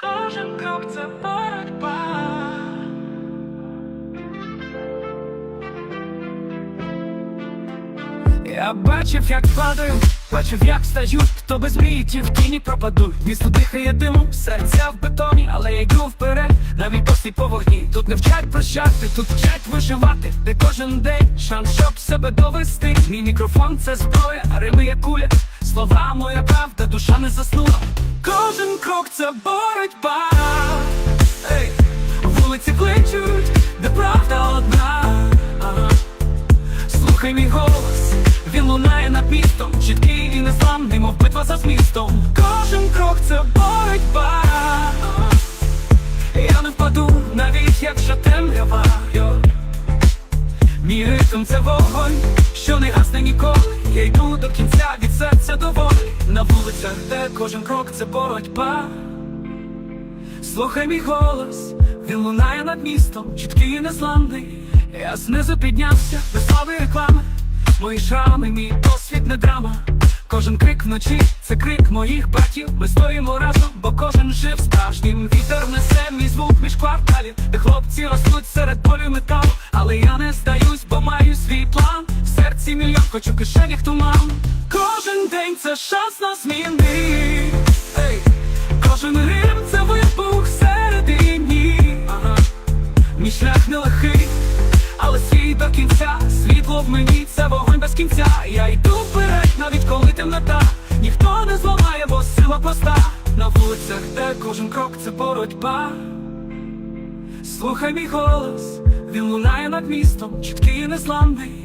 Кожен крок це боротьба. Я бачив, як падаю, бачив, як стають, хто без мрії ті в тіні пропадуть. Місто дихає димом, серця в бетоні, але я йду вперед, навіть послі по вогні. Тут не вчать прощати, тут вчать виживати, де кожен день шанс, щоб себе довести. Мій мікрофон це зброя, а рими є куля. Слова моя правда, душа не заснула. Кожен крок це боротьба. Ей, вулиці кличуть, де правда одна. Ага. Слухай мій голос, він лунає над містом, чіткий і незламний, мов битва за змістом. Кожен крок це боротьба. Я не впаду, навіть якщо темрява. Мій ритм це вогонь, що не гасне ніколи. Я йду до кінця від серця вулицях, де кожен крок це боротьба. Слухай мій голос, він лунає над містом, чіткий і незламний. Я знизу піднявся, без слави реклами. Мої шрами, мій досвід не драма. Кожен крик вночі це крик моїх братів. Ми стоїмо разом, бо кожен жив справжнім. Вітер несе мій звук між кварталів, де хлопці ростуть серед болю металу. Але я не здаюсь, бо маю свій план. В серці мільйон, хоч у кишенях туман. День це шанс на зміни. Ей, кожен рим це вибух середині. Ага. Мій шлях нелегкий, але свій до кінця. Світло в мені це вогонь без кінця. Я йду вперед, навіть коли темнота. Ніхто не зламає, бо сила проста. На вулицях, де кожен крок це боротьба. Слухай мій голос, він лунає над містом, чіткий і незламний.